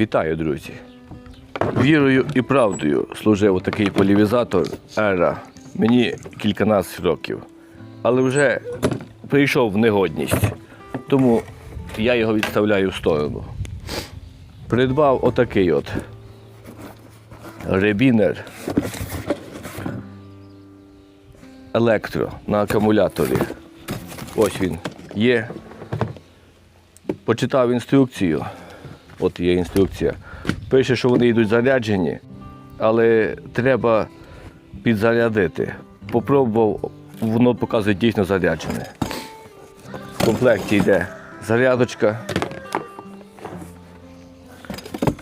Вітаю, друзі! Вірою і правдою служив отакий полівізатор Ера. Мені кільканадцять років. Але вже прийшов в негодність. Тому я його відставляю в сторону. Придбав отакий от ребінер електро на акумуляторі. Ось він є. Почитав інструкцію. От є інструкція. Пише, що вони йдуть заряджені, але треба підзарядити. Попробував, воно показує дійсно заряджене. В комплекті йде зарядочка.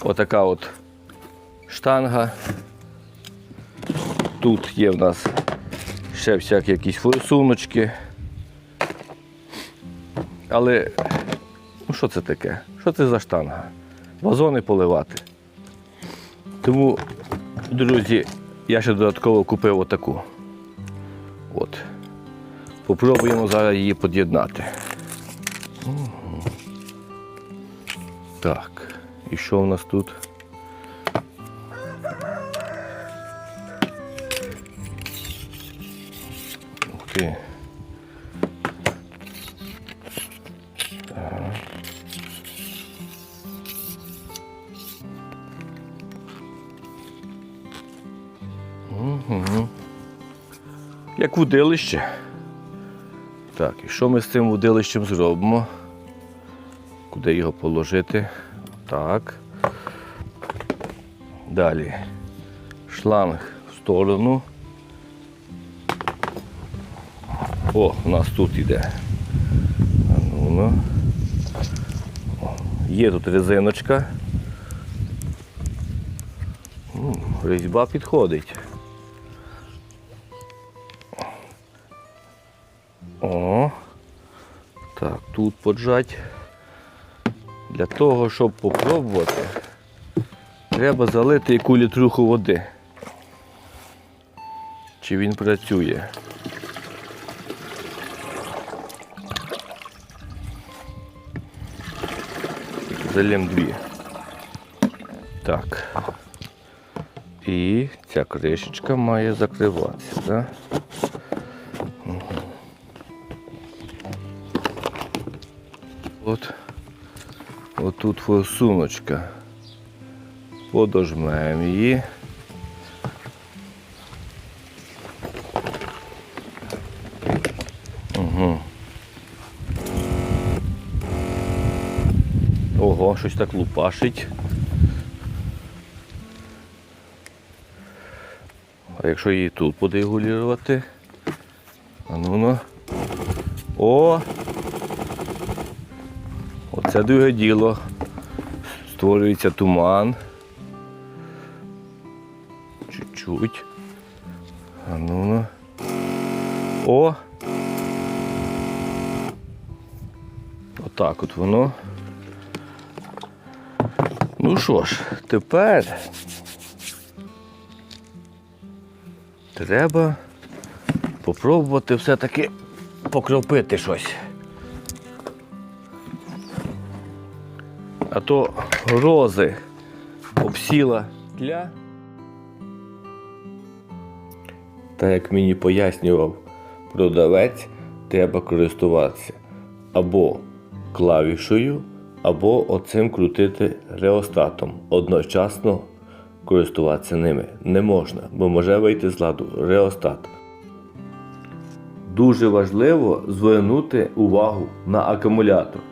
Отака от штанга. Тут є в нас ще всякі якісь форсуночки. Але ну що це таке? Що це за штанга? Вазони поливати. Тому, друзі, я ще додатково купив отаку. От. Попробуємо зараз її під'єднати. Так, і що в нас тут? Ух ти. Як вудилище. Так, і що ми з цим вудилищем зробимо? Куди його положити? Так. Далі. Шланг в сторону. О, у нас тут іде. Ну. Є тут резиночка. Різьба підходить. О, так, тут поджать. Для того, щоб попробувати, треба залити яку літруху води. Чи він працює? Залім дві. Так. І ця кришечка має закриватися, так? От. Отут форсуночка. Подожмемо її. Угу. Ого, щось так лупашить. А якщо її тут подегулювати? А ну ну. О! Оце друге діло. Створюється туман. Чуть-чуть. А ну ну. О! Отак от воно. Ну що ж, тепер треба попробувати все-таки покропити щось. А то рози обсіла тля. Та як мені пояснював продавець, треба користуватися або клавішою, або оцим крутити реостатом. Одночасно користуватися ними не можна, бо може вийти з ладу реостат. Дуже важливо звернути увагу на акумулятор.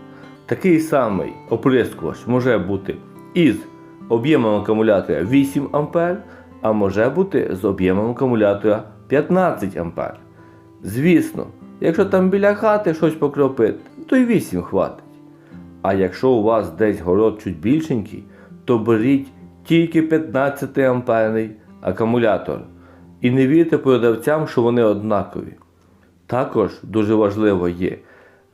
Такий самий оприскувач може бути із об'ємом акумулятора 8 А, а може бути з об'ємом акумулятора 15 А. Звісно, якщо там біля хати щось покропити, то й 8 хватить. А якщо у вас десь город чуть більшенький, то беріть тільки 15 амперний акумулятор. І не вірте продавцям, що вони однакові. Також дуже важливо є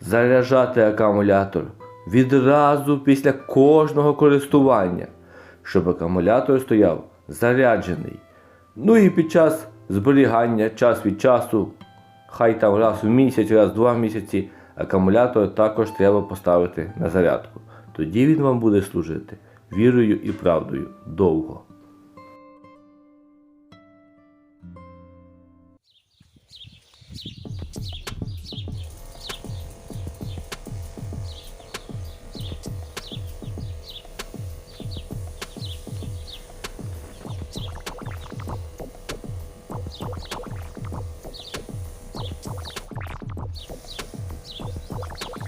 заряджати акумулятор відразу після кожного користування, щоб акумулятор стояв заряджений. Ну і під час зберігання час від часу, хай там раз в місяць, раз в два місяці, акумулятор також треба поставити на зарядку. Тоді він вам буде служити вірою і правдою довго. よっしゃ!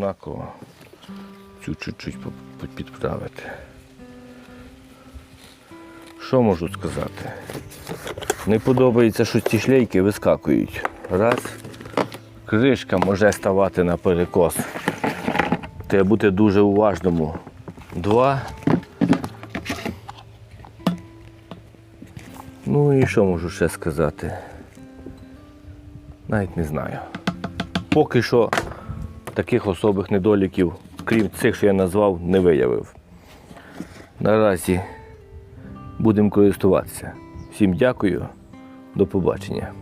Однаково? Цю чуть-чуть підправити. Що можу сказати? Не подобається, що ці шлейки вискакують. Раз. Кришка може ставати на перекос. Треба бути дуже уважному. Два. Ну і що можу ще сказати? Навіть не знаю. Поки що таких особих недоліків, крім цих, що я назвав, не виявив. Наразі будемо користуватися. Всім дякую, до побачення.